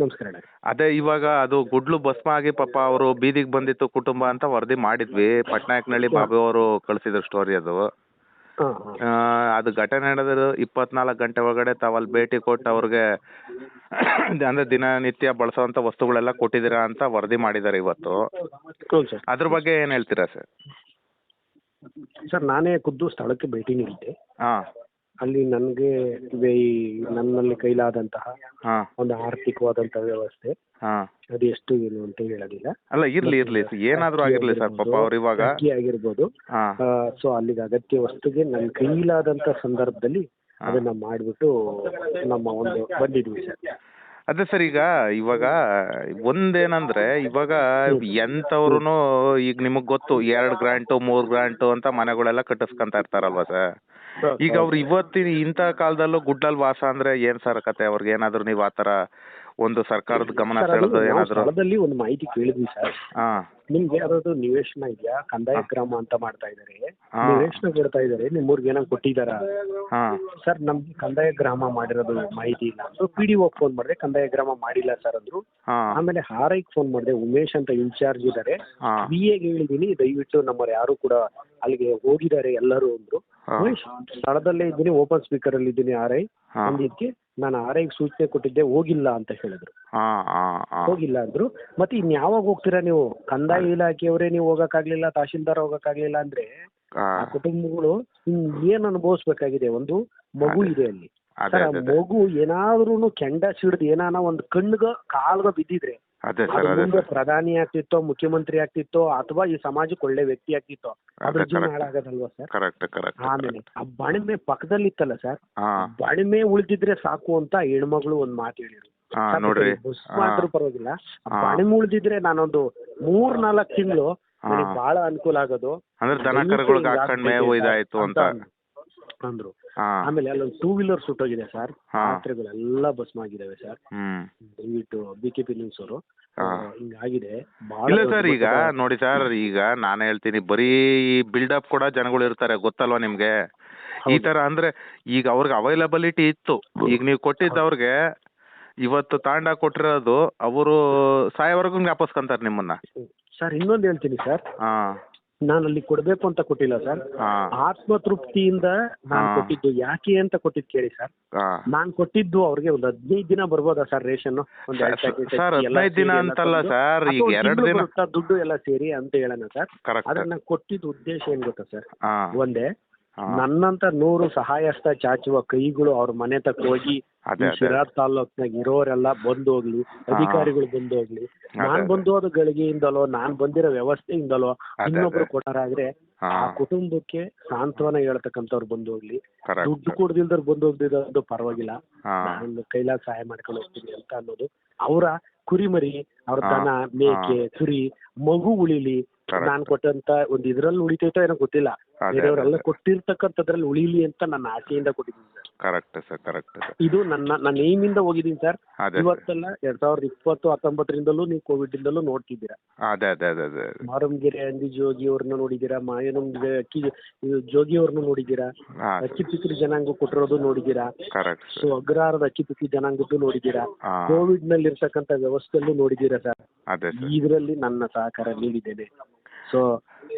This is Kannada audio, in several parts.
ನಮಸ್ಕಾರ ಡಾಕ್ಟರ್. ಅದೇ ಇವಾಗ ಅದು ಗುಡ್ಲು ಭಸ್ಮ ಆಗಿ ಪಾಪ ಅವರು ಬೀದಿಗೆ ಬಂದಿತ್ತು ಕುಟುಂಬ ಅಂತ ವರದಿ ಮಾಡಿದ್ವಿ. ಪಟ್ನಾಯಕ್ನಳ್ಳಿ ಬಾಬು ಅವರು ಕಳಿಸಿದ್ರು ಸ್ಟೋರಿ ಅದು. ಹಾಂ ಹಾಂ. ಆ, ಅದು ಘಟನೆ ನಡೆದ್ರು ಇಪ್ಪತ್ನಾಲ್ಕು ಗಂಟೆ ಒಳಗಡೆ ತಾವು ಅಲ್ಲಿ ಭೇಟಿ ಕೊಟ್ಟು ಅವ್ರಿಗೆ ಅಂದ್ರೆ ದಿನನಿತ್ಯ ಬಳಸುವಂತ ವಸ್ತುಗಳೆಲ್ಲ ಕೊಟ್ಟಿದ್ದೀರಾ ಅಂತ ವರದಿ ಮಾಡಿದ್ದಾರೆ ಇವತ್ತು. ಹ್ಞೂ ಸರ್. ಅದ್ರ ಬಗ್ಗೆ ಏನು ಹೇಳ್ತೀರಾ ಸರ್? ಸರ್ ನಾನೇ ಖುದ್ದು ಸ್ಥಳಕ್ಕೆ ಭೇಟಿ ನೀಡಿದ್ದೆ. ಹಾಂ. ಅಲ್ಲಿ ನನಗೆ ಈ ನನ್ನಲ್ಲಿ ಕೈಲಾದಂತಹ ಹಾಂ. ಒಂದು ಆರ್ಥಿಕವಾದಂತಹ ವ್ಯವಸ್ಥೆ. ಹಾಂ. ಅದು ಎಷ್ಟು ಏನು ಅಂತ ಹೇಳೋದಿಲ್ಲ. ಅಲ್ಲ ಇರ್ಲಿ ಇರ್ಲಿ ಏನಾದರೂ ಆಗಿರ್ಲಿ ಸರ್ ಪಾಪ ಅವ್ರು ಇವಾಗ ಅಕ್ಕಿ ಆಗಿರ್ಬೋದು. ಹಾಂ. ಸೊ ಅಲ್ಲಿಗೆ ಅಗತ್ಯ ವಸ್ತುಗೆ ನನ್ನ ಕೈಲಾದಂತ ಸಂದರ್ಭದಲ್ಲಿ ಅದನ್ನ ಮಾಡಿಬಿಟ್ಟು ನಮ್ಮ ಒಂದು ಬಂದಿದ್ವಿ ಸರ್. ಅದೇ ಸರ್ ಈಗ ಇವಾಗ ಒಂದೇನಂದ್ರೆ ಇವಾಗ ಎಂತವ್ರು ಈಗ ನಿಮಗ್ ಗೊತ್ತು ಎರಡ್ ಗ್ರಾಂಟು ಮೂರ್ ಗ್ರಾಂಟು ಅಂತ ಮನೆಗಳೆಲ್ಲ ಕಟ್ಟಿಸ್ಕೊಂತ ಇರ್ತಾರಲ್ವಾ ಸರ್? ಈಗ ಅವ್ರು ಇವತ್ತಿನ ಇಂತ ಕಾಲದಲ್ಲೂ ಗುಡ್ಡಲ್ಲಿ ವಾಸ ಅಂದ್ರೆ ಏನ್ ಸರ್ ಕತೆ ಅವ್ರಿಗೆ? ಏನಾದ್ರು ನೀವು ಆ ಥರ ಒಂದು ಸರ್ಕಾರದ ಗಮನ ಸೆಳೆದ ಏನಾದ್ರು ಸ್ಥಳದಲ್ಲಿ ಒಂದು ಮಾಹಿತಿ ಕೇಳಿದ್ವಿ ಸರ್. ಹಾಂ. ನಿಮ್ಗೆ ಯಾವ್ದಾದ್ರು ನಿವೇಶನ ಇದೆಯಾ? ಕಂದಾಯ ಗ್ರಾಮ ಅಂತ ಮಾಡ್ತಾ ಇದಾರೆ. ಹಾ. ನಿವೇಶನ ಕೊಡ್ತಾ ಇದಾರೆ. ನಿಮ್ಮೂರ್ಗೆ ಏನೋ ಕೊಟ್ಟಿದಾರ ಹಾಂ. ಸರ್ ನಮ್ಗೆ ಕಂದಾಯ ಗ್ರಾಮ ಮಾಡಿರೋದು ಮಾಹಿತಿ ಇಲ್ಲ. ಅಂದ್ರು ಪಿ ಡಿ ಫೋನ್ ಮಾಡಿದ್ರೆ ಕಂದಾಯ ಗ್ರಾಮ ಮಾಡಿಲ್ಲ ಸರ್ ಅಂದ್ರು. ಹಾಂ. ಆಮೇಲೆ ಹಾರೈಗೆ ಫೋನ್ ಮಾಡಿದೆ. ಉಮೇಶ್ ಅಂತ ಇನ್ಚಾರ್ಜ್ ಇದ್ದಾರೆ ಹಾಂ. ಬಿ ಎಗೆ ಹೇಳಿದೀನಿ. ದಯವಿಟ್ಟು ನಮ್ಮವ್ರು ಯಾರು ಕೂಡ ಅಲ್ಲಿಗೆ ಹೋಗಿದ್ದಾರೆ ಎಲ್ಲರೂ ಅಂದ್ರು. ಹಾಂ. ಉಮೇಶ್ ಸ್ಥಳದಲ್ಲೇ ಇದ್ದೀನಿ. ಓಪನ್ ಸ್ಪೀಕರ್ ಅಲ್ಲಿ ಇದ್ದೀನಿ ಆರ್ ಐ ಹಾಂ ನಾನು ಆರೈಗೆ ಸೂಚನೆ ಕೊಟ್ಟಿದ್ದೆ ಹೋಗಿಲ್ಲ ಅಂತ ಹೇಳಿದ್ರು. ಹಾಂ ಹಾಂ ಹಾಂ. ಹೋಗಿಲ್ಲ ಅಂದ್ರು. ಮತ್ತೆ ಇನ್ ಯಾವಾಗ ಹೋಗ್ತೀರಾ ನೀವು? ಕಂದಾಯ ಇಲಾಖೆಯವರೇ ನೀವು ಹೋಗಕ್ಕಾಗ್ಲಿಲ್ಲ ತಹಶೀಲ್ದಾರ್ ಹೋಗಕ್ಕಾಗ್ಲಿಲ್ಲ ಅಂದ್ರೆ ಆ ಹಾಂ ಕುಟುಂಬಗಳು ಇನ್ ಏನ್ ಅನುಭವಿಸ್ಬೇಕಾಗಿದೆ? ಒಂದು ಮಗು ಇದೆ ಅಲ್ಲಿ. ಅದೇ ಸರ್ ಆ ಅದೇ ಅದೇ. ಮಗು ಏನಾದ್ರೂ ಕೆಂಡ ಸಿಡ್ದು ಏನಾನ ಒಂದು ಕಣ್ಣಗ ಕಾಲ್ಗ ಬಿದ್ದಿದ್ರೆ ಅದೇ ಅದು ಅದೇ ಮುಂದೆ ಸರ್. ಪ್ರಧಾನಿ ಆಗ್ತಿತ್ತೋ ಮುಖ್ಯಮಂತ್ರಿ ಆಗ್ತಿತ್ತೋ ಅಥವಾ ಈ ಸಮಾಜಕ್ಕೆ ಒಳ್ಳೆ ವ್ಯಕ್ತಿ ಆಗ್ತಿತ್ತೋ ಅದ್ರ ಅದೇ ಜೀವನ ಹಾಳಾಗದಲ್ವಾ ಹಾಳಾಗೋದಲ್ವಾ ಸರ್? ಕರೆಕ್ಟ್ ಕರೆಕ್ಟ್ ಆಮೇಲೆ ಆ ಬಣಿಮೆ ಪಕ್ಕದಲ್ಲಿ ಇತ್ತಲ್ಲ ಸರ್? ಹಾಂ. ಬಣಿಮೆ ಉಳಿದಿದ್ರೆ ಸಾಕು ಅಂತ ಹೆಣ್ಮಗಳು ಒಂದ್ ಮಾತು ಹೇಳಿದ್ರು. ಹಾಂ ನೋಡ್ರಿ. ಬಸ್ ಹಾಂ. ಮಾಡಿದ್ರು ಪರವಾಗಿಲ್ಲ. ಹಾ. ಬಣಿಮೆ ಉಳಿದಿದ್ರೆ ನಾನೊಂದು ಮೂರ್ ನಾಲ್ಕು ತಿಂಗಳು ಹಾ. ಬಹಳ ಅನುಕೂಲ ಆಗೋದು. ಅಂದ್ರೆ ದನ ದಯವಿಟ್ಟು ಕರುಗಳಿಗೆ ಹಿಂಗ್ ಹಾಕೊಂಡ್ ಮೇವು ಇದಾಯ್ತು ಅಂತ ಹಾಂ. ಆಮೇಲೆ ಅಲ್ಲೊಂದು ಟೂ ವೀಲರ್ ಸುಟ್ಟೋಗಿದೆ ಸರ್. ಪಾತ್ರೆಗಳೆಲ್ಲ ಭಸ್ಮ ಆಗಿದಾವೆ ಸರ್. ದಯವಿಟ್ಟು ಬಿ ಕೆ ಪಿ ನ್ಯೂಸ್ ಅವರು ಹಿಂಗಾಗಿದೆ ಇಲ್ಲ ಸರ್ ಈಗ ನೋಡಿ ಸರ್ ಈಗ ನಾನು ಹೇಳ್ತೀನಿ ಬರೀ ಬಿಲ್ಡಪ್ ಕೂಡ ಜನಗಳು ಇರ್ತಾರೆ ಗೊತ್ತಲ್ವಾ ನಿಮ್ಗೆ? ಈ ತರ ಅಂದ್ರೆ ಈಗ ಅವ್ರಿಗೆ ಅವೈಲಬಿಲಿಟಿ ಇತ್ತು. ಈಗ ನೀವು ಕೊಟ್ಟಿದ್ದವ್ರಿಗೆ ಇವತ್ತು ತಾಂಡ ಕೊಟ್ಟಿರೋದು ಅವರು ಸಾಯೋವರೆಗೂ ಜ್ಞಾಪಿಸ್ಕೊಂತಾರೆ ನಿಮ್ಮನ್ನ. ಸರ್ ಇನ್ನೊಂದು ಹೇಳ್ತೀನಿ ಸರ್. ಹಾ. ನಾನು ಅಲ್ಲಿ ಕೊಡ್ಬೇಕು ಅಂತ ಕೊಟ್ಟಿಲ್ಲ ಸರ್. ಆತ್ಮ ತೃಪ್ತಿಯಿಂದ ನಾನು. ಕೊಟ್ಟಿದ್ದು ಯಾಕೆ ಅಂತ ಕೊಟ್ಟಿದ್ದು ಕೇಳಿ ಸರ್. ಹಾ. ನಾನು ಕೊಟ್ಟಿದ್ದು ಅವ್ರಿಗೆ ಒಂದು ಹದಿನೈದು ದಿನ ಬರ್ಬೋದಾ ಸರ್ ರೇಷನ್ ಒಂದು ಎರಡು ಹದಿನೈದು ದಿನ ಅಂತಲ್ಲ ಸರ್, ಈಗ ಎರಡು ದಿನ- ದುಡ್ಡು ಎಲ್ಲ ಸೇರಿ ಅಂತ ಹೇಳೋಣ ಸರ್. ಅದನ್ನ ಕೊಟ್ಟಿದ್ದ ಉದ್ದೇಶ ಏನ್ ಗೊತ್ತಾ ಸರ್? ಹಾ. ಒಂದೇ. ನನ್ನಂತ ನೂರು ಸಹಾಯಸ್ತ ಚಾಚುವ ಕೈಗಳು ಅವ್ರ ಮನೆ ತಕ್ಕ ಹೋಗಿ ಶಿರಾದ್ ತಾಲೂಕ್ನಾಗ ಇರೋರೆಲ್ಲ ಬಂದು ಹೋಗ್ಲಿ ಅಧಿಕಾರಿಗಳು ಬಂದು ಹೋಗ್ಲಿ. ನಾನ್ ಬಂದೋದ ಬಂದು ಹೋದ ಗಳಿಗೆಯಿಂದಲೋ ನಾನ್ ಬಂದಿರೋ ವ್ಯವಸ್ಥೆಯಿಂದಲೋ. ಇನ್ನೊಬ್ರು ಕೊಟ್ಟಾರಾದ್ರೆ ಆ ಕುಟುಂಬಕ್ಕೆ ಸಾಂತ್ವನ ಹೇಳ್ತಕ್ಕಂಥವ್ರು ಬಂದು ಹೋಗ್ಲಿ. ದುಡ್ಡು ಕೊಡ್ದಿಲ್ದವ್ರು ಬಂದು ಹೋಗ್ದಿದ್ದು ಪರವಾಗಿಲ್ಲ. ನಾನು ಕೈಲಾಸ ಸಹಾಯ ಮಾಡ್ಕೊಂಡು ಹೋಗ್ತೀನಿ ಅಂತ ಅನ್ನೋದು. ಅವರ ಕುರಿಮರಿ ಅವ್ರ ತನ ದನ ಮೇಕೆ ಕುರಿ ಮಗು ಉಳಿಲಿ Correct. ನಾನ್ ಕೊಟ್ಟಂತ ಒಂದ್ ಇದ್ರಲ್ಲಿ ಉಳಿತೈತೋ ಏನೋ ಗೊತ್ತಿಲ್ಲ. ಅದೇ, ಬೇರೆಯವರೆಲ್ಲ ಅದೇ. ಕೊಟ್ಟಿರ್ತಕ್ಕಂಥದ್ರಲ್ಲಿ ಉಳಿಲಿ ಅಂತ ನನ್ನ ಆಸೆಯಿಂದ ಕೊಟ್ಟಿದ್ದೀನಿ sir. Correct sir correct sir. ಇದು ನನ್ನ ನನ್ನ ಏಮಿಂದ ಹೋಗಿದ್ದೀನಿ ಸರ್. ಅದೇ ಸರ್. ಇವತ್ತೆಲ್ಲ ಎರಡ್ ಸಾವಿರದ ಇಪ್ಪತ್ತು ಹತ್ತೊಂಬತ್ತರಿಂದಲೂ ನೀವು ಕೋವಿಡ್ ಇಂದಲೂ ನೋಡ್ತಿದ್ದೀರಾ. ಅದೇ ಅದೇ ಅದೇ ಅದೇ ಮಾರಮ್ಗೆರೆ ಅಂದಿ ಜೋಗಿ ಅವ್ರನ್ನ ನೋಡಿದ್ದೀರಾ ಮಾಯನಮ್ ಅಕ್ಕಿ ಇದು ಜೋಗಿ ಅವ್ರನ್ನ ನೋಡಿದ್ದೀರಾ ಹಾ. ಅಕ್ಕಿ ಪಿಕ್ಕಿ ಜನಾಂಗ ಕೊಟ್ಟಿರೋದು ನೋಡಿದ್ದೀರಾ ಕರೆಕ್ಟ್ ಸೊ ಅಗ್ರಹಾರದ ಅಕ್ಕಿ ಪಿಕ್ಕಿ ಜನಾಂಗದ್ದು ನೋಡಿದ್ದೀರಾ ಹಾ. ಕೋವಿಡ್ನಲ್ಲಿ ಇರ್ತಕ್ಕಂಥ ವ್ಯವಸ್ಥೆಯಲ್ಲೂ ನೋಡಿದ್ದೀರಾ ಸರ್. ಅದೇ ಸರ್. ಇದರಲ್ಲಿ ನನ್ನ ಸಹಕಾರ ನೀಡಿದ್ದೇನೆ. ಸೊ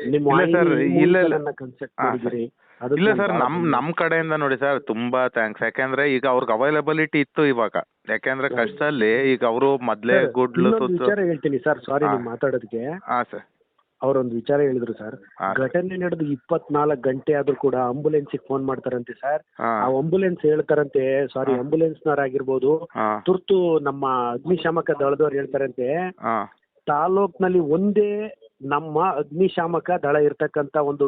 ನಿಮ್ಮ ಇಲ್ಲ sir, ಇಲ್ಲ ಇಲ್ಲ. ನನ್ನ ಕನ್ಸೆಪ್ಟ್ ಹಾ, ಮಾಡಿದಿರಿ ಅದಕ್ಕೆ ಇಲ್ಲ ಸರ್ ನಮ್ ನಮ್ ಕಡೆಯಿಂದ ನೋಡಿ ಸರ್ ತುಂಬಾ ಥ್ಯಾಂಕ್ಸ್ ಯಾಕೆಂದ್ರೆ ಈಗ ಅವ್ರಿಗೆ ಅವೈಲಬಿಲಿಟಿ ಇತ್ತು ಇವಾಗ. ಯಾಕೆಂದ್ರೆ ಕಷ್ಟದಲ್ಲಿ ಈಗ ಅವರು ಮೊದ್ಲೇ Sir, ಗುಡ್ಲು ಇನ್ನೊಂದು ಸುತ್ತು ವಿಚಾರ ಹೇಳ್ತೀನಿ ಸರ್ ಸಾರಿ ಹಾ. ನೀವು ಮಾತಾಡೋದಕ್ಕೆ. ಹಾ ಸರ್ ಅವ್ರೊಂದು ವಿಚಾರ ಹೇಳಿದ್ರು ಸರ್ ಹಾ. ಘಟನೆ ನಡೆದು ಇಪ್ಪತ್ನಾಲ್ಕು ಗಂಟೆ ಆದ್ರೂ ಕೂಡ ಆಂಬುಲೆನ್ಸಿಗೆ ಫೋನ್ ಮಾಡ್ತಾರಂತೆ ಸರ್ ಹಾ. ಆ ಆಂಬುಲೆನ್ಸ್ ಹೇಳ್ತಾರಂತೆ. ಸಾರಿ ಆಂಬುಲೆನ್ಸ್ ಆಗಿರ್ಬೋದು. ಹಾ. ತುರ್ತು ನಮ್ಮ ಅಗ್ನಿಶಾಮಕ ದಳದವ್ರು ಹೇಳ್ತಾರಂತೆ. ಹಾ. ತಾಲೂಕ್ನಲ್ಲಿ ಒಂದೇ ನಮ್ಮ ಅಗ್ನಿಶಾಮಕ ದಳ ಇರ್ತಕ್ಕಂತ ಒಂದು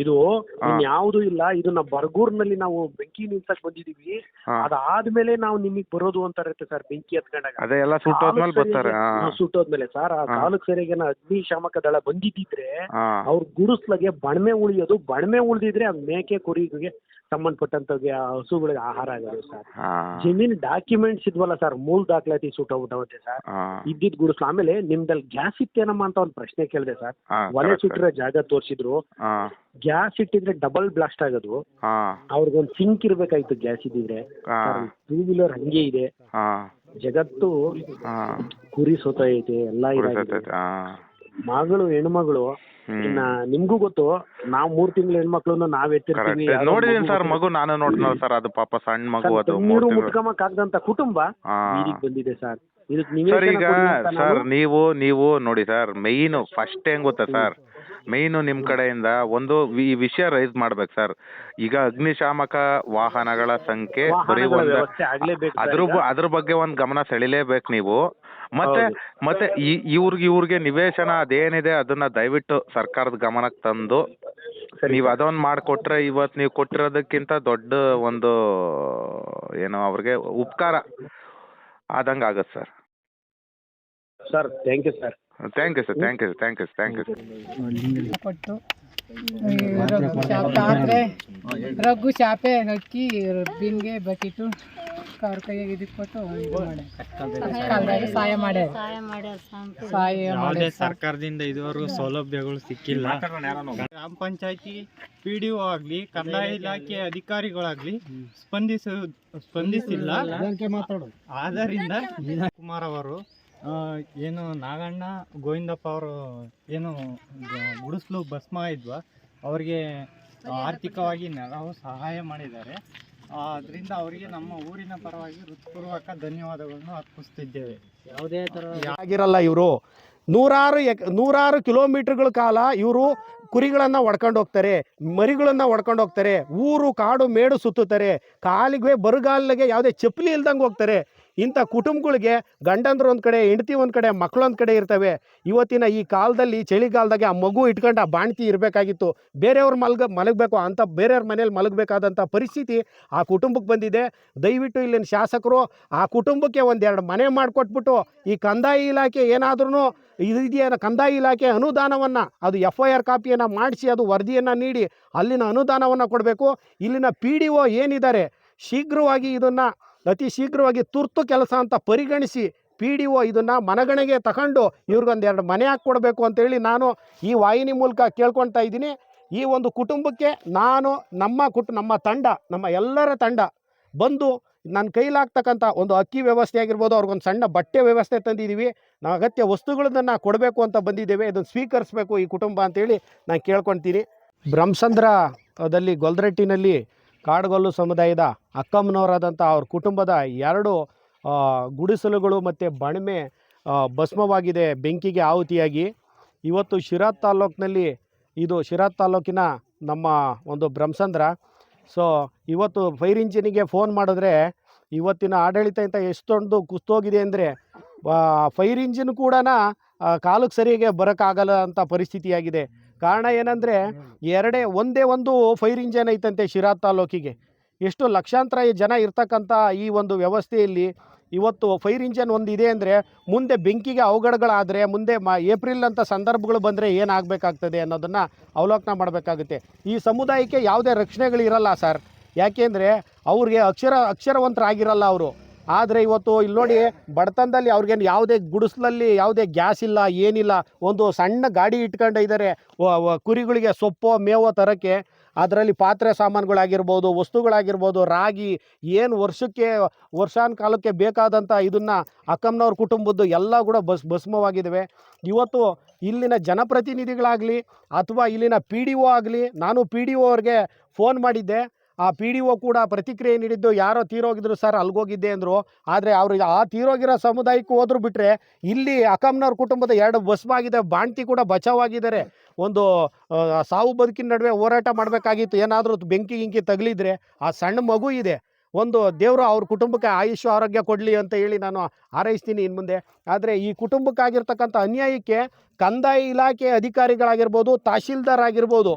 ಇದು ಇನ್ಯಾವುದೂ ಇಲ್ಲ ಇದು ನಾವು ಬರಗೂರ್ನಲ್ಲಿ ನಾವು ಬೆಂಕಿ ನಿಲ್ಸಕ್ ಬಂದಿದೀವಿ. ಅದಾದ್ಮೇಲೆ ನಾವು ನಿಮಗ್ ಬರೋದು ಅಂತಾರತ್ತೆ ಸರ್ ಬೆಂಕಿ ಹತ್ಕೊಂಡಾಗ. ಸುಟ್ಟೋದ್ಮೇಲೆ ಸರ್ ಆ ತಾಲೂಕ್ ಸರಿಯಾಗಿನ ಸರಿಯಾಗಿ ಅಗ್ನಿಶಾಮಕ ದಳ ಬಂದಿದ್ದಿದ್ರೆ ಅವ್ರ ಗುಡಿಸ್ಲಗೆ ಬಣ್ಮೆ ಉಳಿಯೋದು ಬಣ್ಮೆ ಉಳಿದಿದ್ರೆ ಅದ್ ಮೇಕೆ ಕುರಿಗೆ ಸಂಬಂಧಪಟ್ಟಂತವ್ಗೆ ಆ ಹಸುಗಳಿಗೆ ಆಹಾರ ಆಗೋದು ಸರ್. ಜಮೀನ್ ಡಾಕ್ಯುಮೆಂಟ್ಸ್ ಇದ್ವಲ್ಲ ಸರ್ ಮೂಲ ದಾಖಲಾತಿ ಸುಟ್ಟೋಗ್ಬಿಟ್ಟವತ್ತೆ ಸರ್. ಇದ್ದಿದ್ ಗುಡಿಸ್ಲು ಆಮೇಲೆ ನಿಮ್ದಲ್ಲಿ ಗ್ಯಾಸ್ ಇತ್ತೇನಮ್ಮ ಅಂತ ಒಂದ್ ಪ್ರಶ್ನೆ ಕೇಳಿದೆ ಸರ್. ಒಲೆ ಸುಟ್ಟಿರೋ ಜಾಗ ತೋರಿಸಿದ್ರು. ಗ್ಯಾಸ್ ಇಟ್ಟಿದ್ರೆ ಡಬಲ್ ಬ್ಲಾಸ್ಟ್ ಆಗೋದು. ಅವ್ರಿಗೊಂದು ಸಿಂಕ್ ಇರ್ಬೇಕಾಯ್ತು ಗ್ಯಾಸ್ ಇದ್ದಿದ್ರೆ. ಟೂ ವೀಲರ್ ಹಂಗೆ ಇದೆ. ಜಗತ್ತು ಕುರಿ ಸೊತೈತೆ ಎಲ್ಲ ಮಗಳು ಹೆಣ್ಮಗಳು ಇನ್ನ ನಿಮ್ಗೂ ಗೊತ್ತು ನಾವ್ ಮೂರ್ ತಿಂಗಳ ಹೆಣ್ಮಕ್ಳನ್ನ ನಾವ್ ಎತ್ತಿರ್ತೀವಿ ನೋಡಿದೀನಿ ಸರ್. ಮಗು ನಾನು ನೋಡ್ತೀನಿ ಸರ್ ಅದು ಪಾಪ ಸಣ್ಣ ಮಗು ಅದು ಮೂರು ನೀರು ತಿಂಗಳು. ಮುಟ್ಕಮಕ್ ಆಗದಂತ ಕುಟುಂಬ ಬಂದಿದೆ ಸರ್. ಸರ್ ಈಗ ಸರ್ ನೀವು ನೀವು ನೋಡಿ ಸರ್ ಮೈನ್ ಫಸ್ಟ್ ಹೆಂಗ್ ಗೊತ್ತಾ ಸರ್? ಮೈನು ನಿಮ್ ಕಡೆಯಿಂದ ಒಂದು ಈ ವಿಷಯ ರೈಸ್ ಮಾಡ್ಬೇಕು ಸರ್ ಈಗ ಅಗ್ನಿಶಾಮಕ ವಾಹನಗಳ ಸಂಖ್ಯೆ ಬರೀ ಒಂದು ಅದ್ರ ಬ- ಅದ್ರ ಬಗ್ಗೆ ಒಂದ್ ಗಮನ ಸೆಳಿಲೇಬೇಕು ನೀವು. ಮತ್ತೆ ಮತ್ತೆ ಈ ಇವ್ರಿಗೆ ಇವ್ರಿಗೆ ನಿವೇಶನ ಅದೇನಿದೆ ಅದನ್ನ ದಯವಿಟ್ಟು ಸರ್ಕಾರದ ಗಮನಕ್ಕೆ ತಂದು ನೀವು. ಅದೊಂದು ಮಾಡಿಕೊಟ್ರೆ ಇವತ್ತು ನೀವು ಕೊಟ್ಟಿರೋದಕ್ಕಿಂತ ದೊಡ್ಡ ಒಂದು ಏನು ಅವ್ರಿಗೆ ಉಪಕಾರ ಆದಂಗೆ ಆಗತ್ತೆ sir sir thank you sir thank you sir thank you thank you thank you sir ಕೊಟ್ಟು ರಘು ಶಾಪ್ ರಘು ಶಾಪೆ ಅಕ್ಕಿ ಬಿನ್ಗೆ ಬಕೆಟು ಅವ್ರ ಕೈಯಾಗ ಇದಕ್ಕೆ ಕೊಟ್ಟು ಕಾಲದಾಗ ಸಹಾಯ ಮಾಡ್ಯಾರ. ಸಹಾಯ ಮಾಡ್ಯಾರ. ಸರ್. ಸರ್ಕಾರದಿಂದ ಇದುವರೆಗೂ ಸೌಲಭ್ಯಗಳು ಸಿಕ್ಕಿಲ್ಲ. ಗ್ರಾಮ ಪಂಚಾಯತಿ ಪಿ ಡಿ ಒ ಆಗಲಿ ಕಂದಾಯ ಇಲಾಖೆ ಅಧಿಕಾರಿಗಳಾಗ್ಲಿ ಸ್ಪಂದಿಸ ಸ್ಪಂದಿಸಿಲ್ಲ. ಆದ್ದರಿಂದ ಕುಮಾರ್ ಅವರು ಏನು ನಾಗಣ್ಣ ಗೋವಿಂದಪ್ಪ ಅವರು ಏನು ಗುಡಿಸ್ಲು ಭಸ್ಮ ಇದ್ವ ಅವರಿಗೆ ಆರ್ಥಿಕವಾಗಿ ನೆರವು ಸಹಾಯ ಮಾಡಿದ್ದಾರೆ. ಅದರಿಂದ ಅವರಿಗೆ ನಮ್ಮ ಊರಿನ ಪರವಾಗಿ ಹೃತ್ಪೂರ್ವಕ ಧನ್ಯವಾದಗಳನ್ನು ಅರ್ಪಿಸ್ತಿದ್ದೇವೆ. ಯಾವುದೇ ಥರ ಆಗಿರಲ್ಲ ಇವರು. ನೂರಾರು ಎಕ್ ನೂರಾರು ಕಿಲೋಮೀಟರ್ಗಳ ಕಾಲ ಇವರು ಕುರಿಗಳನ್ನು ಒಡ್ಕೊಂಡು ಹೋಗ್ತಾರೆ ಮರಿಗಳನ್ನು ಒಡ್ಕೊಂಡು ಹೋಗ್ತಾರೆ ಊರು ಕಾಡು ಮೇಡು ಸುತ್ತುತ್ತಾರೆ ಕಾಲಿಗೆ ಬರಗಾಲಿಗೆ ಯಾವುದೇ ಚಪ್ಪಲಿ ಇಲ್ದಂಗೆ ಹೋಗ್ತಾರೆ. ಇಂಥ ಕುಟುಂಬಗಳಿಗೆ ಗಂಡಂದ್ರು ಒಂದು ಕಡೆ, ಹೆಂಡತಿ ಒಂದು ಕಡೆ ಮಕ್ಕಳು ಒಂದು ಕಡೆ ಇರ್ತವೆ. ಇವತ್ತಿನ ಈ ಕಾಲದಲ್ಲಿ, ಚಳಿಗಾಲದಾಗೆ ಆ ಮಗು ಇಟ್ಕೊಂಡು ಆ ಬಾಣ್ತಿ ಇರಬೇಕಾಗಿತ್ತು. ಬೇರೆಯವ್ರ ಮಲ್ಗ, ಮಲಗಬೇಕು ಅಂತ, ಬೇರೆಯವ್ರ ಮನೇಲಿ ಮಲಗಬೇಕಾದಂಥ ಪರಿಸ್ಥಿತಿ ಆ ಕುಟುಂಬಕ್ಕೆ ಬಂದಿದೆ. ದಯವಿಟ್ಟು ಇಲ್ಲಿನ ಶಾಸಕರು ಆ ಕುಟುಂಬಕ್ಕೆ ಒಂದೆರಡು ಮನೆ ಮಾಡಿಕೊಟ್ಬಿಟ್ಟು, ಈ ಕಂದಾಯ ಇಲಾಖೆ ಏನಾದ್ರೂ ಇದು ಇದೆಯಾ ಕಂದಾಯ ಇಲಾಖೆ ಅನುದಾನವನ್ನು, ಅದು ಎಫ್ ಐ ಆರ್ ಕಾಪಿಯನ್ನು ಮಾಡಿಸಿ, ಅದು ವರದಿಯನ್ನು ನೀಡಿ, ಅಲ್ಲಿನ ಅನುದಾನವನ್ನು ಕೊಡಬೇಕು. ಇಲ್ಲಿನ ಪಿ ಡಿ ಒ ಏನಿದ್ದಾರೆ, ಶೀಘ್ರವಾಗಿ ಇದನ್ನು ಅತಿ ಶೀಘ್ರವಾಗಿ ತುರ್ತು ಕೆಲಸ ಅಂತ ಪರಿಗಣಿಸಿ ಪಿ ಡಿ ಒ ಇದನ್ನು ಮನಗಣೆಗೆ ತಗೊಂಡು ಇವ್ರಿಗೊಂದೆರಡು ಮನೆ ಹಾಕ್ಕೊಡ್ಬೇಕು ಅಂತೇಳಿ ನಾನು ಈ ವಾಹಿನಿ ಮೂಲಕ ಕೇಳ್ಕೊಳ್ತಾ ಇದ್ದೀನಿ. ಈ ಒಂದು ಕುಟುಂಬಕ್ಕೆ ನಾನು, ನಮ್ಮ ಕುಟು, ನಮ್ಮ ತಂಡ, ನಮ್ಮ ಎಲ್ಲರ ತಂಡ ಬಂದು ನನ್ನ ಕೈಲಾಗ್ತಕ್ಕಂಥ ಒಂದು ಅಕ್ಕಿ ವ್ಯವಸ್ಥೆ ಆಗಿರ್ಬೋದು, ಅವ್ರಿಗೊಂದು ಸಣ್ಣ ಬಟ್ಟೆ ವ್ಯವಸ್ಥೆ ತಂದಿದ್ದೀವಿ. ನಾವು ಅಗತ್ಯ ವಸ್ತುಗಳನ್ನು ಕೊಡಬೇಕು ಅಂತ ಬಂದಿದ್ದೇವೆ. ಇದನ್ನು ಸ್ವೀಕರಿಸಬೇಕು ಈ ಕುಟುಂಬ ಅಂತೇಳಿ ನಾನು ಕೇಳ್ಕೊತೀನಿ ಬ್ರಹ್ಮಸಂದ್ರದಲ್ಲಿ ಗೊಲ್ರಟ್ಟಿನಲ್ಲಿ ಕಾಡುಗೊಲ್ಲು ಸಮುದಾಯದ ಅಕ್ಕಮ್ಮನವರಾದಂಥ ಅವ್ರ ಕುಟುಂಬದ ಎರಡು ಗುಡಿಸಲುಗಳು ಮತ್ತು ಬಣಮೆ ಭಸ್ಮವಾಗಿದೆ ಬೆಂಕಿಗೆ ಆಹುತಿಯಾಗಿ. ಇವತ್ತು ಶಿರಾ ತಾಲ್ಲೂಕಿನಲ್ಲಿ ಇದು ಶಿರಾ ತಾಲ್ಲೂಕಿನ ನಮ್ಮ ಒಂದು ಬ್ರಹ್ಮಸಂದ್ರ. ಸೊ, ಇವತ್ತು ಫೈರ್ ಇಂಜಿನಿಗೆ ಫೋನ್ ಮಾಡಿದ್ರೆ ಇವತ್ತಿನ ಆಡಳಿತ ಅಂತ ಎಷ್ಟೊಂದು ಕುಸ್ತೋಗಿದೆ ಅಂದರೆ ಫೈರ್ ಇಂಜಿನ್ ಕೂಡ ಕಾಲಕ್ಕೆ ಸರಿಯಾಗಿ ಬರೋಕ್ಕಾಗಲ್ಲ ಅಂತ ಪರಿಸ್ಥಿತಿಯಾಗಿದೆ. ಕಾರಣ ಏನಂದರೆ ಎರಡೇ ಒಂದೇ ಒಂದು ಫೈರ್ ಇಂಜನ್ ಐತಂತೆ ಶಿರಾ ತಾಲೂಕಿಗೆ. ಎಷ್ಟು ಲಕ್ಷಾಂತರ ಜನ ಇರ್ತಕ್ಕಂಥ ಈ ಒಂದು ವ್ಯವಸ್ಥೆಯಲ್ಲಿ ಇವತ್ತು ಫೈರ್ ಇಂಜನ್ ಒಂದು ಇದೆ ಅಂದರೆ ಮುಂದೆ ಬೆಂಕಿಗೆ ಅವಘಡಗಳಾದರೆ ಮುಂದೆ ಮ ಏಪ್ರಿಲ್ ಅಂತ ಸಂದರ್ಭಗಳು ಬಂದರೆ ಏನಾಗಬೇಕಾಗ್ತದೆ ಅನ್ನೋದನ್ನು ಅವಲೋಕನ ಮಾಡಬೇಕಾಗುತ್ತೆ. ಈ ಸಮುದಾಯಕ್ಕೆ ಯಾವುದೇ ರಕ್ಷಣೆಗಳು ಇರಲ್ಲ ಸರ್. ಯಾಕೆಂದರೆ ಅವ್ರಿಗೆ ಅಕ್ಷರ ಅಕ್ಷರವಂತರಾಗಿರಲ್ಲ ಅವರು. ಆದರೆ ಇವತ್ತು ಇಲ್ಲಿ ನೋಡಿ ಬಡತನದಲ್ಲಿ ಅವ್ರಿಗೇನು ಯಾವುದೇ ಗುಡಿಸ್ಲಲ್ಲಿ ಯಾವುದೇ ಗ್ಯಾಸ್ ಇಲ್ಲ, ಏನಿಲ್ಲ, ಒಂದು ಸಣ್ಣ ಗಾಡಿ ಇಟ್ಕೊಂಡು ಇದ್ದಾರೆ ಕುರಿಗಳಿಗೆ ಸೊಪ್ಪು, ಮೇವೋ ತರೋಕ್ಕೆ, ಅದರಲ್ಲಿ ಪಾತ್ರೆ ಸಾಮಾನುಗಳಾಗಿರ್ಬೋದು, ವಸ್ತುಗಳಾಗಿರ್ಬೋದು, ರಾಗಿ, ಏನು ವರ್ಷಕ್ಕೆ ವರ್ಷಾನುಕಾಲಕ್ಕೆ ಬೇಕಾದಂಥ ಇದನ್ನು ಅಕ್ಕಮ್ಮನವ್ರ ಕುಟುಂಬದ್ದು ಎಲ್ಲ ಕೂಡ ಬಸ್ ಭಸ್ಮವಾಗಿದ್ದಾವೆ ಇವತ್ತು ಇಲ್ಲಿನ ಜನಪ್ರತಿನಿಧಿಗಳಾಗಲಿ, ಅಥವಾ ಇಲ್ಲಿನ ಪಿ ಡಿ ಒ ಆಗಲಿ, ನಾನು ಪಿ ಡಿ ಒ ಅವ್ರಿಗೆ ಫೋನ್ ಮಾಡಿದ್ದೆ. ಆ ಪಿ ಡಿ ಒ ಕೂಡ ಪ್ರತಿಕ್ರಿಯೆ ನೀಡಿದ್ದು ಯಾರೋ ತೀರೋಗಿದ್ರು ಸರ್ ಅಲ್ಗೋಗಿದ್ದೆ ಅಂದರು. ಆದರೆ ಅವರು ಆ ತೀರೋಗಿರೋ ಸಮುದಾಯಕ್ಕೆ ಹೋದ್ರು ಬಿಟ್ಟರೆ ಇಲ್ಲಿ ಅಕಮ್ನವ್ರ ಕುಟುಂಬದ ಎರಡು ಭಸ್ಮ ಆಗಿದೆ ಬಾಣ್ತಿ ಕೂಡ ಬಚಾವಾಗಿದ್ದಾರೆ. ಒಂದು ಸಾವು ಬದುಕಿನ ನಡುವೆ ಹೋರಾಟ ಮಾಡಬೇಕಾಗಿತ್ತು. ಏನಾದರೂ ಬೆಂಕಿ ಗಿಂಕಿ ತಗಲಿದ್ರೆ ಆ ಸಣ್ಣ ಮಗು ಇದೆ. ಒಂದು ದೇವರು ಅವ್ರ ಕುಟುಂಬಕ್ಕೆ ಆಯುಷ್, ಆರೋಗ್ಯ ಕೊಡಲಿ ಅಂತ ಹೇಳಿ ನಾನು ಹಾರೈಸ್ತೀನಿ ಇನ್ನು ಮುಂದೆ. ಆದರೆ ಈ ಕುಟುಂಬಕ್ಕಾಗಿರ್ತಕ್ಕಂಥ ಅನ್ಯಾಯಕ್ಕೆ ಕಂದಾಯ ಇಲಾಖೆ ಅಧಿಕಾರಿಗಳಾಗಿರ್ಬೋದು ತಹಶೀಲ್ದಾರ್ ಆಗಿರ್ಬೋದು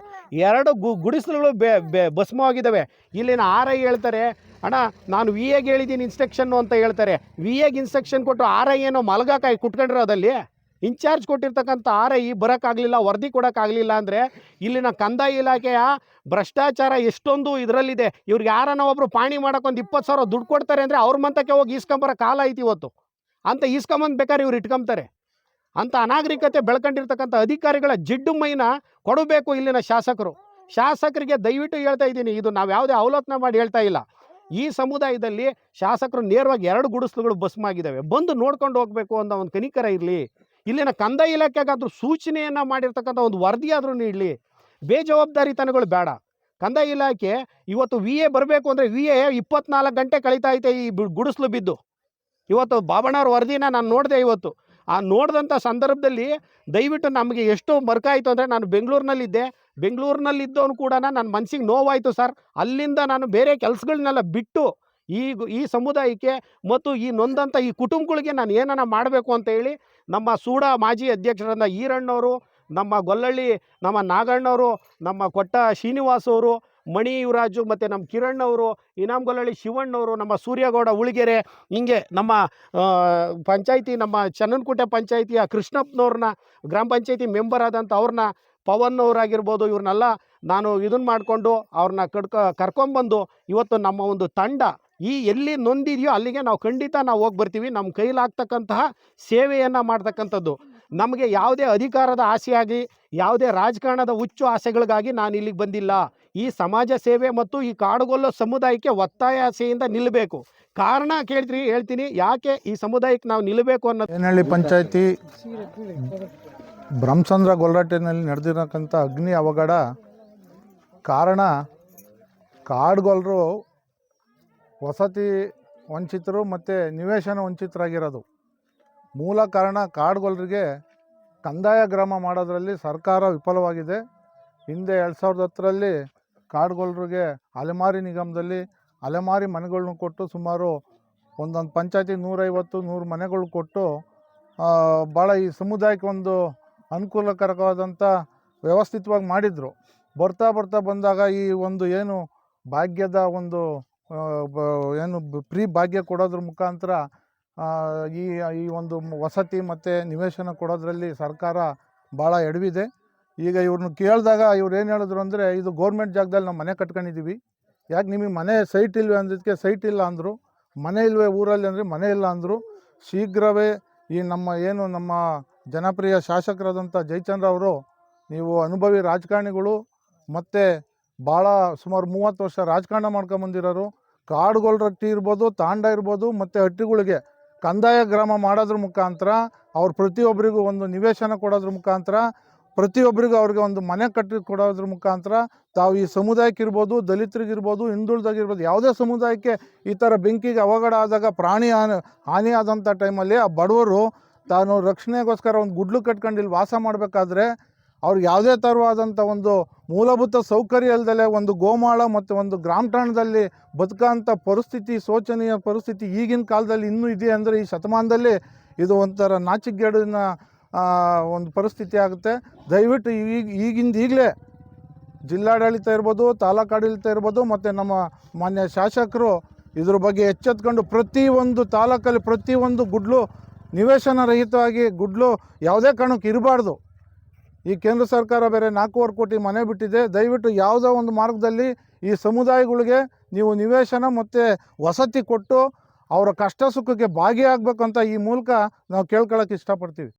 ಎರಡು ಗು, ಗುಡಿಸಲುಗಳು ಬೆ ಬೆ ಭಸ್ಮವಾಗಿದ್ದಾವೆ ಇಲ್ಲಿನ ಆರ್ ಐ ಹೇಳ್ತಾರೆ, ಅಣ್ಣ, ನಾನು ವಿ ಎಗೆ ಹೇಳಿದ್ದೀನಿ ಇನ್ಸ್ಟ್ರಕ್ಷನ್ನು ಅಂತ ಹೇಳ್ತಾರೆ. ವಿ ಎಗೆ ಇನ್ಸ್ಟ್ರಕ್ಷನ್ ಕೊಟ್ಟು ಆರ್ ಐ ಏನೋ ಮಲಗಾಕಾಯಿ ಕುಟ್ಕೊಂಡಿರೋದಲ್ಲಿ? ಇನ್ಚಾರ್ಜ್ ಕೊಟ್ಟಿರ್ತಕ್ಕಂಥ ಆರ್ ಐ ಬರೋಕ್ಕಾಗಲಿಲ್ಲ, ವರದಿ ಕೊಡೋಕ್ಕಾಗಲಿಲ್ಲ ಅಂದರೆ ಇಲ್ಲಿನ ಕಂದಾಯ ಇಲಾಖೆಯ ಭ್ರಷ್ಟಾಚಾರ ಎಷ್ಟೊಂದು ಇದರಲ್ಲಿದೆ. ಇವ್ರಿಗೆ ಯಾರನ್ನ ಒಬ್ಬರು ಪಾಣಿ ಮಾಡೋಕ್ಕೊಂದು ಇಪ್ಪತ್ತು ಸಾವಿರ ದುಡ್ಡು ಕೊಡ್ತಾರೆ ಅಂದರೆ ಅವ್ರ ಮಂತಕ್ಕೆ ಹೋಗಿ ಈಸ್ಕೊಂಬರೋ ಕಾಲ ಐತಿ ಇವತ್ತು. ಅಂತ ಈಸ್ಕೊಂಬಂದು ಬೇಕಾದ್ರೆ ಇವ್ರು ಇಟ್ಕೊಂತಾರೆ ಅಂಥ ಅನಾಗರಿಕತೆ ಬೆಳ್ಕೊಂಡಿರ್ತಕ್ಕಂಥ ಅಧಿಕಾರಿಗಳ ಜಿಡ್ಡು ಮೈನ ಕೊಡಬೇಕು ಇಲ್ಲಿನ ಶಾಸಕರು. ಶಾಸಕರಿಗೆ ದಯವಿಟ್ಟು ಹೇಳ್ತಾ ಇದ್ದೀನಿ, ಇದು ನಾವು ಯಾವುದೇ ಅವಲೋಕನ ಮಾಡಿ ಹೇಳ್ತಾ ಇಲ್ಲ. ಈ ಸಮುದಾಯದಲ್ಲಿ ಶಾಸಕರು ನೇರವಾಗಿ ಎರಡು ಗುಡಿಸ್ಲುಗಳು ಬಸ್ಮಾಗಿದ್ದಾವೆ ಬಂದು ನೋಡ್ಕೊಂಡು ಹೋಗಬೇಕು ಅನ್ನೋ ಒಂದು ಕನಿಕರ ಇರಲಿ. ಇಲ್ಲಿನ ಕಂದಾಯ ಇಲಾಖೆಗಾದ್ರೂ ಸೂಚನೆಯನ್ನು ಮಾಡಿರ್ತಕ್ಕಂಥ ಒಂದು ವರದಿ ಆದರೂ ನೀಡಲಿ. ಬೇಜವಾಬ್ದಾರಿತನಗಳು ಬೇಡ. ಕಂದಾಯ ಇಲಾಖೆ ಇವತ್ತು ವಿ ಎ ಬರಬೇಕು ಅಂದರೆ ವಿ ಎ ಇಪ್ಪತ್ನಾಲ್ಕು ಗಂಟೆ ಕಳೀತಾ ಐತೆ ಈ ಗುಡಿಸ್ಲು ಬಿದ್ದು. ಇವತ್ತು ಬಾಬಣ್ಣವ್ರ ವರದಿನ ನಾನು ನೋಡಿದೆ ಇವತ್ತು. ಆ ನೋಡಿದಂಥ ಸಂದರ್ಭದಲ್ಲಿ ದಯವಿಟ್ಟು ನಮಗೆ ಎಷ್ಟು ಮರ್ಕ ಆಯಿತು ಅಂದರೆ ನಾನು ಬೆಂಗಳೂರಿನಲ್ಲಿದ್ದೆ. ಬೆಂಗಳೂರಿನಲ್ಲಿದ್ದವನು ಕೂಡ ನನ್ನ ಮನಸ್ಸಿಗೆ ನೋವಾಯಿತು ಸರ್. ಅಲ್ಲಿಂದ ನಾನು ಬೇರೆ ಕೆಲಸಗಳನ್ನೆಲ್ಲ ಬಿಟ್ಟು ಈ ಈ ಸಮುದಾಯಕ್ಕೆ ಮತ್ತು ಈ ನೊಂದಂಥ ಈ ಕುಟುಂಬಗಳಿಗೆ ನಾನು ಏನನ್ನ ಮಾಡಬೇಕು ಅಂತ ಹೇಳಿ ನಮ್ಮ ಸೂಡ ಮಾಜಿ ಅಧ್ಯಕ್ಷರಾದ ಈರಣ್ಣವರು, ನಮ್ಮ ಗೊಲ್ಲಳ್ಳಿ, ನಮ್ಮ ನಾಗಣ್ಣವರು, ನಮ್ಮ ಕೊಟ್ಟ ಶ್ರೀನಿವಾಸ್ ಅವರು ಮಣಿ ಯುವರಾಜು ಮತ್ತು ನಮ್ಮ ಕಿರಣ್ ಅವರು ಇನಾಮ್ ಗೊಲ್ಲಳ್ಳಿ ಶಿವಣ್ಣವರು, ನಮ್ಮ ಸೂರ್ಯಗೌಡ ಉಳಿಗೆರೆ, ಹಿಂಗೆ ನಮ್ಮ ಪಂಚಾಯಿತಿ ನಮ್ಮ ಚನ್ನನಕುಂಟೆ ಪಂಚಾಯಿತಿಯ ಕೃಷ್ಣಪ್ಪನವ್ರನ್ನ, ಗ್ರಾಮ ಪಂಚಾಯಿತಿ ಮೆಂಬರ್ ಆದಂಥ ಅವ್ರನ್ನ, ಪವನ್ ಅವರಾಗಿರ್ಬೋದು, ಇವ್ರನ್ನೆಲ್ಲ ನಾನು ಇದನ್ನು ಮಾಡಿಕೊಂಡು ಅವ್ರನ್ನ ಕಡ್ಕ, ಕರ್ಕೊಂಬಂದು ಇವತ್ತು ನಮ್ಮ ಒಂದು ತಂಡ ಈ ಎಲ್ಲಿ ನೊಂದಿದೆಯೋ ಅಲ್ಲಿಗೆ ನಾವು ಖಂಡಿತ ನಾವು ಹೋಗಿ ಬರ್ತೀವಿ. ನಮ್ಮ ಕೈಲಾಗ್ತಕ್ಕಂತಹ ಸೇವೆಯನ್ನು ಮಾಡ್ತಕ್ಕಂಥದ್ದು. ನಮಗೆ ಯಾವುದೇ ಅಧಿಕಾರದ ಆಸೆಯಾಗಿ ಯಾವುದೇ ರಾಜಕಾರಣದ ಹುಚ್ಚು ಆಸೆಗಳಿಗಾಗಿ ನಾನು ಇಲ್ಲಿಗೆ ಬಂದಿಲ್ಲ. ಈ ಸಮಾಜ ಸೇವೆ ಮತ್ತು ಈ ಕಾಡುಗೊಲ್ಲೋ ಸಮುದಾಯಕ್ಕೆ ಒತ್ತಾಯ ಆಸೆಯಿಂದ ನಿಲ್ಲಬೇಕು ಕಾರಣ ಕೇಳ್ತೀನಿ ಹೇಳ್ತೀನಿ. ಯಾಕೆ ಈ ಸಮುದಾಯಕ್ಕೆ ನಾವು ನಿಲ್ಲಬೇಕು ಅನ್ನೋದು ಪಂಚಾಯತಿ ಬ್ರಹ್ಮಚಂದ್ರ ಗೊಲ್ರಟ್ಟಿನಲ್ಲಿ ನಡೆದಿರತಕ್ಕಂಥ ಅಗ್ನಿ ಅವಘಡ ಕಾರಣ ಕಾಡುಗೊಲ್ಲರು ವಸತಿ ವಂಚಿತರು ಮತ್ತು ನಿವೇಶನ ವಂಚಿತರಾಗಿರೋದು. ಮೂಲ ಕಾರಣ ಕಾಡುಗೊಲ್ಲರಿಗೆ ಕಂದಾಯ ಗ್ರಾಮ ಮಾಡೋದರಲ್ಲಿ ಸರ್ಕಾರ ವಿಫಲವಾಗಿದೆ. ಹಿಂದೆ ಎರಡು ಸಾವಿರದ ಹತ್ತರಲ್ಲಿ ಕಾಡುಗೊಲ್ಲರಿಗೆ ಅಲೆಮಾರಿ ನಿಗಮದಲ್ಲಿ ಅಲೆಮಾರಿ ಮನೆಗಳ್ನ ಕೊಟ್ಟು ಸುಮಾರು ಒಂದೊಂದು ಪಂಚಾಯತಿ ನೂರೈವತ್ತು, ನೂರು ಮನೆಗಳು ಕೊಟ್ಟು ಭಾಳ ಈ ಸಮುದಾಯಕ್ಕೆ ಒಂದು ಅನುಕೂಲಕರವಾದಂಥ ವ್ಯವಸ್ಥಿತವಾಗಿ ಮಾಡಿದರು. ಬರ್ತಾ ಬರ್ತಾ ಬಂದಾಗ ಈ ಒಂದು ಏನು ಭಾಗ್ಯದ ಒಂದು ಏನು ಫ್ರೀ ಭಾಗ್ಯ ಕೊಡೋದ್ರ ಮುಖಾಂತರ ಈ ಈ ಒಂದು ವಸತಿ ಮತ್ತು ನಿವೇಶನ ಕೊಡೋದ್ರಲ್ಲಿ ಸರ್ಕಾರ ಭಾಳ ಎಡವಿದೆ. ಈಗ ಇವ್ರನ್ನ ಕೇಳಿದಾಗ ಇವ್ರು ಏನು ಹೇಳಿದ್ರು ಅಂದರೆ, ಇದು ಗೌರ್ಮೆಂಟ್ ಜಾಗದಲ್ಲಿ ನಾವು ಮನೆ ಕಟ್ಕೊಂಡಿದ್ದೀವಿ ಯಾಕೆ ನಿಮಗೆ ಮನೆ ಸೈಟ್ ಇಲ್ವೇ ಅಂದಿದ್ದಕ್ಕೆ ಸೈಟ್ ಇಲ್ಲ ಅಂದರು. ಮನೆ ಇಲ್ವೇ ಊರಲ್ಲಿ ಅಂದರೆ ಮನೆ ಇಲ್ಲ ಅಂದರು. ಶೀಘ್ರವೇ ಈ ನಮ್ಮ ಏನು ನಮ್ಮ ಜನಪ್ರಿಯ ಶಾಸಕರಾದಂಥ ಜಯಚಂದ್ರ ಅವರು, ನೀವು ಅನುಭವಿ ರಾಜಕಾರಣಿಗಳು ಮತ್ತು ಭಾಳ ಸುಮಾರು ಮೂವತ್ತು ವರ್ಷ ರಾಜಕಾರಣ ಮಾಡ್ಕೊಂಬಂದಿರೋರು ಕಾಡುಗೊಳ್ರಟ್ಟಿ ಇರ್ಬೋದು, ತಾಂಡ ಇರ್ಬೋದು, ಮತ್ತು ಹಟ್ಟಿಗಳಿಗೆ ಕಂದಾಯ ಗ್ರಾಮ ಮಾಡೋದ್ರ ಮುಖಾಂತರ ಅವ್ರು ಪ್ರತಿಯೊಬ್ಬರಿಗೂ ಒಂದು ನಿವೇಶನ ಕೊಡೋದ್ರ ಮುಖಾಂತರ ಪ್ರತಿಯೊಬ್ಬರಿಗೂ ಅವ್ರಿಗೆ ಒಂದು ಮನೆ ಕಟ್ಟಿ ಕೊಡೋದ್ರ ಮುಖಾಂತರ ತಾವು ಈ ಸಮುದಾಯಕ್ಕಿರ್ಬೋದು ದಲಿತರಿಗಿರ್ಬೋದು ಹಿಂದುಳಿದಾಗಿರ್ಬೋದು ಯಾವುದೇ ಸಮುದಾಯಕ್ಕೆ ಈ ಥರ ಬೆಂಕಿಗೆ ಅವಘಡ ಆದಾಗ ಪ್ರಾಣಿ ಹಾನಿ ಹಾನಿಯಾದಂಥ ಟೈಮಲ್ಲಿ ಆ ಬಡವರು ತಾನು ರಕ್ಷಣೆಗೋಸ್ಕರ ಒಂದು ಗುಡ್ಲು ಕಟ್ಕೊಂಡು ಇಲ್ಲಿ ವಾಸ ಮಾಡಬೇಕಾದ್ರೆ ಅವ್ರಿಗೆ ಯಾವುದೇ ಥರವಾದಂಥ ಒಂದು ಮೂಲಭೂತ ಸೌಕರ್ಯ ಇಲ್ದಲೆ ಒಂದು ಗೋಮಾಳ ಮತ್ತು ಒಂದು ಗ್ರಾಮ ಠಾಣದಲ್ಲಿ ಬದುಕೋಂಥ ಪರಿಸ್ಥಿತಿ, ಶೋಚನೀಯ ಪರಿಸ್ಥಿತಿ ಈಗಿನ ಕಾಲದಲ್ಲಿ ಇನ್ನೂ ಇದೆ ಅಂದರೆ ಈ ಶತಮಾನದಲ್ಲಿ ಇದು ಒಂಥರ ನಾಚಿಕೆಗೇಡಿನ ಒಂದು ಪರಿಸ್ಥಿತಿ ಆಗುತ್ತೆ. ದಯವಿಟ್ಟು ಈಗ ಈಗಿಂದ ಈಗಲೇ ಜಿಲ್ಲಾಡಳಿತ ಇರ್ಬೋದು ತಾಲೂಕಾಡಳಿತ ಇರ್ಬೋದು, ಮತ್ತು ನಮ್ಮ ಮಾನ್ಯ ಶಾಸಕರು ಇದ್ರ ಬಗ್ಗೆ ಎಚ್ಚೆತ್ಕೊಂಡು ಪ್ರತಿಯೊಂದು ತಾಲೂಕಲ್ಲಿ ಪ್ರತಿಯೊಂದು ಗುಡ್ಲು ನಿವೇಶನ ರಹಿತವಾಗಿ, ಗುಡ್ಲು ಯಾವುದೇ ಕಾರಣಕ್ಕೆ ಇರಬಾರ್ದು. ಈ ಕೇಂದ್ರ ಸರ್ಕಾರ ಬೇರೆ ನಾಲ್ಕೂವರೆ ಕೋಟಿ ಮನೆ ಬಿಟ್ಟಿದೆ. ದಯವಿಟ್ಟು ಯಾವುದೋ ಒಂದು ಮಾರ್ಗದಲ್ಲಿ ಈ ಸಮುದಾಯಗಳಿಗೆ ನೀವು ನಿವೇಶನ ಮತ್ತು ವಸತಿ ಕೊಟ್ಟು ಅವರ ಕಷ್ಟ ಸುಖಕ್ಕೆ ಭಾಗಿಯಾಗಬೇಕಂತ ಈ ಮೂಲಕ ನಾವು ಕೇಳ್ಕೊಳ್ಳೋಕೆ ಇಷ್ಟಪಡ್ತೀವಿ.